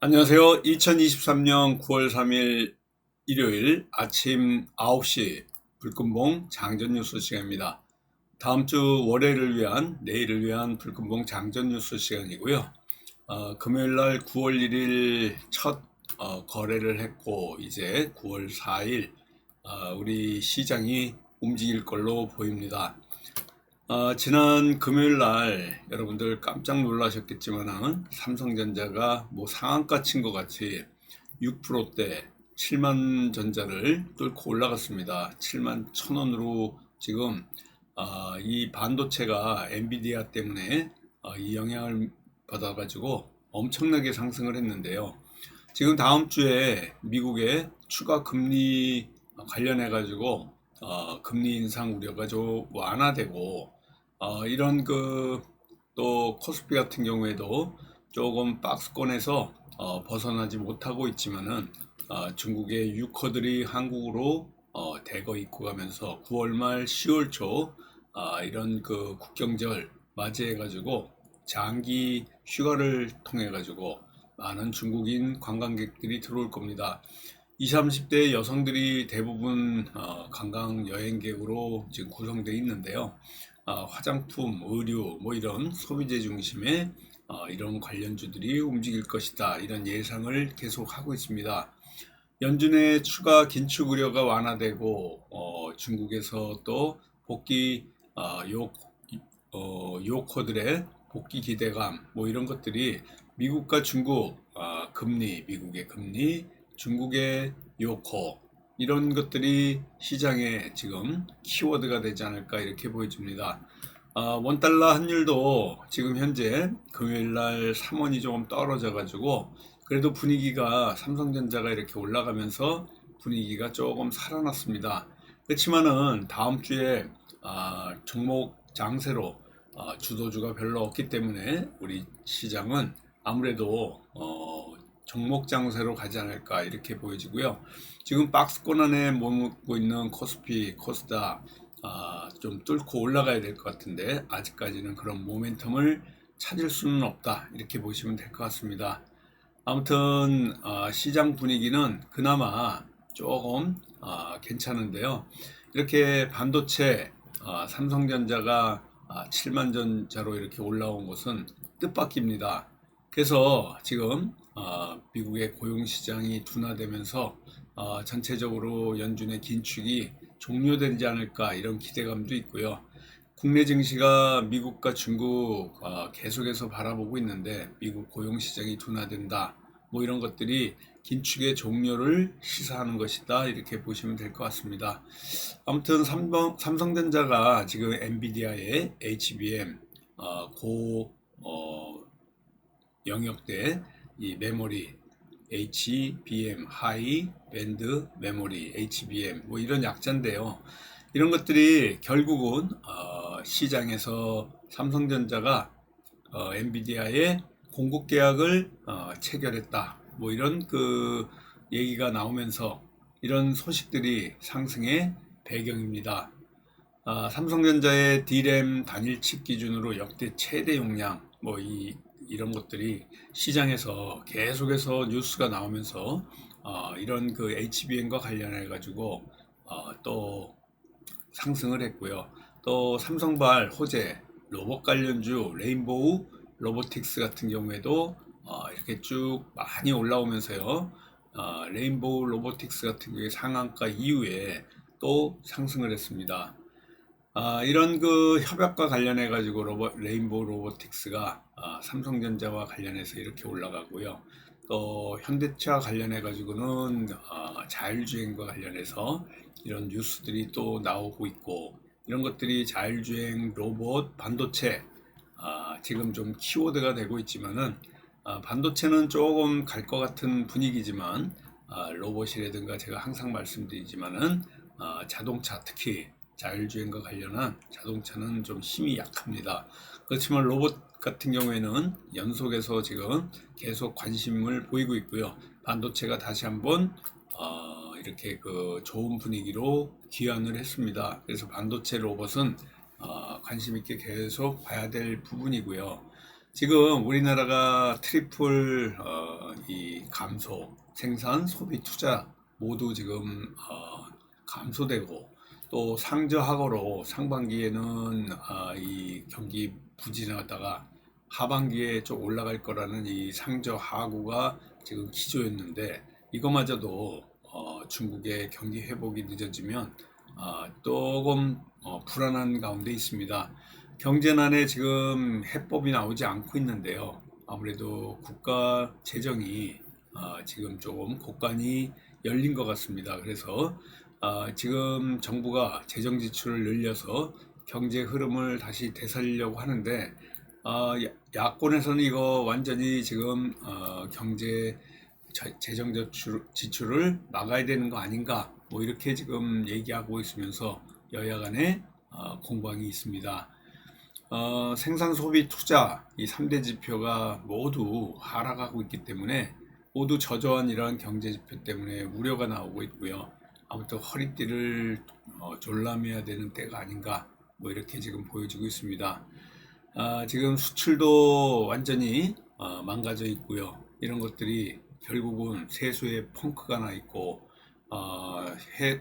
안녕하세요. 2023년 9월 3일 일요일 아침 9시 불금봉 장전 뉴스 시간입니다. 다음 주 월요일을 위한 내일을 위한 불금봉 장전 뉴스 시간이고요. 어, 금요일 날 9월 1일 첫 어, 거래를 했고 이제 9월 4일 어, 우리 시장이 움직일 걸로 보입니다. 어, 지난 금요일 날 여러분들 깜짝 놀라셨겠지만 삼성전자가 뭐 상한가 친 것 같이 6%대 7만 전자를 뚫고 올라갔습니다. 7만 천 원으로 지금 어, 이 반도체가 엔비디아 때문에 어, 이 영향을 받아가지고 엄청나게 상승을 했는데요. 지금 다음 주에 미국의 추가 금리 관련해 가지고 어, 금리 인상 우려가 좀 완화되고 어, 이런 그 또 코스피 같은 경우에도 조금 박스권에서 어, 벗어나지 못하고 있지만은 어, 중국의 유커들이 한국으로 어, 대거 입국하면서 9월 말 10월 초 아, 이런 그 국경절 맞이해 가지고 장기 휴가를 통해 가지고 많은 중국인 관광객들이 들어올 겁니다. 20, 30대 여성들이 대부분 어, 관광 여행객으로 지금 구성되어 있는데요. 어, 화장품, 의류, 뭐 이런 소비재 중심의 어, 이런 관련주들이 움직일 것이다. 이런 예상을 계속 하고 있습니다. 연준의 추가 긴축 우려가 완화되고 어, 중국에서 또 복귀 어, 요, 어, 요커들의 복귀 기대감 뭐 이런 것들이 미국과 중국 어, 금리, 미국의 금리, 중국의 요커 이런 것들이 시장에 지금 키워드가 되지 않을까 이렇게 보여집니다. 아, 원달러 환율도 지금 현재 금요일 날 3원이 조금 떨어져 가지고 그래도 분위기가 삼성전자가 이렇게 올라가면서 분위기가 조금 살아났습니다. 그렇지만은 다음 주에 아, 종목 장세로 아, 주도주가 별로 없기 때문에 우리 시장은 아무래도 어, 종목 장세로 가지 않을까 이렇게 보여지고요. 지금 박스권 안에 머물고 있는 코스피, 코스닥 아, 좀 뚫고 올라가야 될 것 같은데 아직까지는 그런 모멘텀을 찾을 수는 없다 이렇게 보시면 될 것 같습니다. 아무튼 아, 시장 분위기는 그나마 조금 아, 괜찮은데요. 이렇게 반도체 아, 삼성전자가 아, 7만 전자로 이렇게 올라온 것은 뜻밖입니다. 그래서 지금 어, 미국의 고용 시장이 둔화되면서 어, 전체적으로 연준의 긴축이 종료되지 않을까 이런 기대감도 있고요. 국내 증시가 미국과 중국 어, 계속해서 바라보고 있는데 미국 고용 시장이 둔화된다. 뭐 이런 것들이 긴축의 종료를 시사하는 것이다 이렇게 보시면 될 것 같습니다. 아무튼 삼성, 삼성전자가 지금 엔비디아의 HBM 어, 고 어, 영역대 이 메모리 HBM 하이 밴드 메모리 HBM 뭐 이런 약자인데요. 이런 것들이 결국은 어, 시장에서 삼성전자가 어, 엔비디아의 공급 계약을 어, 체결했다. 뭐 이런 그 얘기가 나오면서 이런 소식들이 상승의 배경입니다. 아, 삼성전자의 D램 단일 칩 기준으로 역대 최대 용량 뭐 이 이런 것들이 시장에서 계속해서 뉴스가 나오면서 어, 이런 그 HBM과 관련해 가지고 어, 또 상승을 했고요. 또 삼성발, 호재, 로봇 관련주, 레인보우, 로보틱스 같은 경우에도 어, 이렇게 쭉 많이 올라오면서요. 어, 레인보우 로보틱스 같은 경우에 상한가 이후에 또 상승을 했습니다. 아, 이런 그 협약과 관련해 가지고 로버, 레인보우 로보틱스가 아, 삼성전자와 관련해서 이렇게 올라가고요. 또 현대차 관련해 가지고는 아, 자율주행과 관련해서 이런 뉴스들이 또 나오고 있고 이런 것들이 자율주행 로봇 반도체 아, 지금 좀 키워드가 되고 있지만은 아, 반도체는 조금 갈 것 같은 분위기지만 아, 로봇이라든가 제가 항상 말씀드리지만은 아, 자동차 특히 자율주행과 관련한 자동차는 좀 힘이 약합니다. 그렇지만 로봇 같은 경우에는 연속해서 지금 계속 관심을 보이고 있고요. 반도체가 다시 한번 어, 이렇게 그 좋은 분위기로 귀환을 했습니다. 그래서 반도체 로봇은 어, 관심 있게 계속 봐야 될 부분이고요. 지금 우리나라가 트리플 어, 이 감소, 생산, 소비, 투자 모두 지금 어, 감소되고 또 상저하고로 상반기에는 아, 이 경기 부진하다가 하반기에 좀 올라갈 거라는 이 상저하고가 지금 기조였는데 이거마저도 어, 중국의 경기 회복이 늦어지면 아, 조금 어, 불안한 가운데 있습니다. 경제난에 지금 해법이 나오지 않고 있는데요. 아무래도 국가 재정이 아, 지금 조금 곳간이 열린 것 같습니다. 그래서 아, 지금 정부가 재정 지출을 늘려서 경제 흐름을 다시 되살리려고 하는데 아, 야- 야권에서는 이거 완전히 지금 어, 경제 자- 재정 지출, 지출을 막아야 되는 거 아닌가 뭐 이렇게 지금 얘기하고 있으면서 여야 간에 어, 공방이 있습니다. 어, 생산 소비 투자 이 3대 지표가 모두 하락하고 있기 때문에 모두 저조한 이러한 경제 지표 때문에 우려가 나오고 있고요. 아무튼 허리띠를 어, 졸라매야 되는 때가 아닌가 뭐 이렇게 지금 보여지고 있습니다. 아, 지금 수출도 완전히 어, 망가져 있고요. 이런 것들이 결국은 세수의 펑크가 나 있고 어, 해,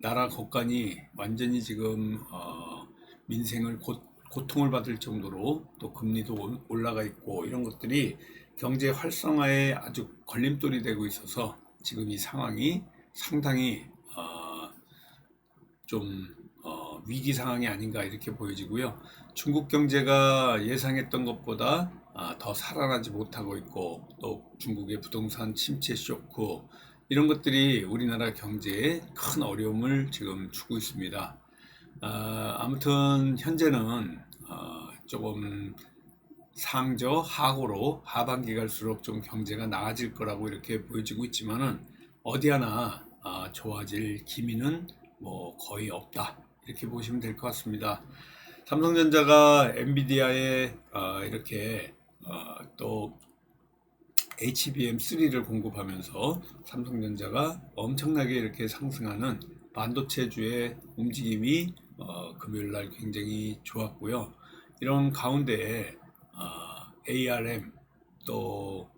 나라 곳간이 완전히 지금 어, 민생을 고, 고통을 받을 정도로 또 금리도 올- 올라가 있고 이런 것들이 경제 활성화에 아주 걸림돌이 되고 있어서 지금 이 상황이 상당히 어, 좀 어, 위기 상황이 아닌가 이렇게 보여지고요. 중국 경제가 예상했던 것보다 아, 더 살아나지 못하고 있고 또 중국의 부동산 침체 쇼크 이런 것들이 우리나라 경제에 큰 어려움을 지금 주고 있습니다. 아, 아무튼 현재는 어, 조금 상저 하고로 하반기 갈수록 좀 경제가 나아질 거라고 이렇게 보여지고 있지만은 어디 하나 아, 좋아질 기미는 뭐 거의 없다 이렇게 보시면 될 것 같습니다. 삼성전자가 엔비디아에 어, 이렇게 어, 또 HBM3를 공급하면서 삼성전자가 엄청나게 이렇게 상승하는 반도체주의 움직임이 어, 금요일 날 굉장히 좋았고요. 이런 가운데 어, ARM 또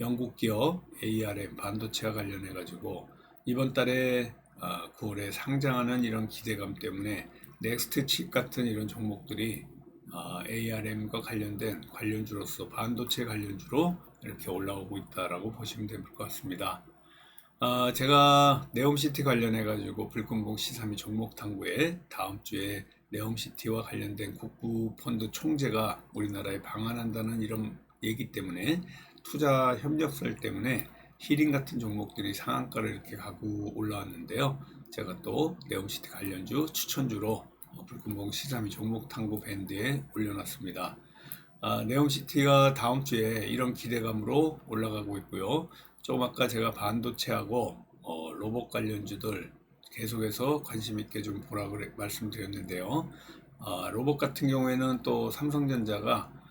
영국 기업 ARM 반도체와 관련해 가지고 이번 달에 어, 9월에 상장하는 이런 기대감 때문에 넥스트 칩 같은 이런 종목들이 어, ARM과 관련된 관련주로서 반도체 관련주로 이렇게 올라오고 있다라고 보시면 될 것 같습니다. 아, 제가 네옴시티 관련해 가지고 불금봉 시사미 종목 탐구에 다음 주에 네옴시티와 관련된 국부 펀드 총재가 우리나라에 방한한다는 이런 얘기 때문에 투자 협력설 때문에 히링 같은 종목들이 상한가를 이렇게 가고 올라왔는데요. 제가 또 네옴시티 관련주 추천주로 어, 불금봉 시사미 종목 탐구 밴드에 올려놨습니다. 아, 네옴시티가 다음 주에 이런 기대감으로 올라가고 있고요. 조금 아까 제가 반도체하고 어, 로봇 관련주들 계속해서 관심 있게 좀 보라 그래 말씀드렸는데요. 아, 로봇 같은 경우에는 또 삼성전자가 아,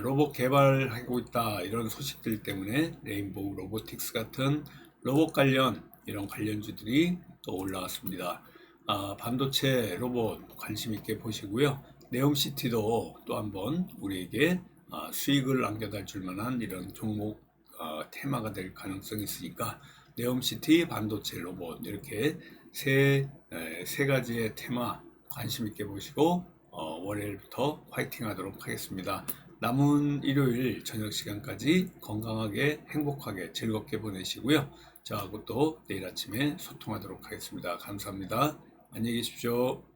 로봇 개발하고 있다 이런 소식들 때문에 레인보우 로보틱스 같은 로봇 관련 이런 관련주들이 또 올라왔습니다. 아, 반도체 로봇 관심 있게 보시고요. 네옴시티도 또 한번 우리에게 아, 수익을 남겨다 줄 만한 이런 종목 어, 테마가 될 가능성이 있으니까 네옴시티 반도체 로봇 이렇게 세, 에, 세 가지의 테마 관심 있게 보시고 어, 월요일부터 화이팅 하도록 하겠습니다. 남은 일요일 저녁 시간까지 건강하게 행복하게 즐겁게 보내시고요. 저하고 또 내일 아침에 소통하도록 하겠습니다. 감사합니다. 안녕히 계십시오.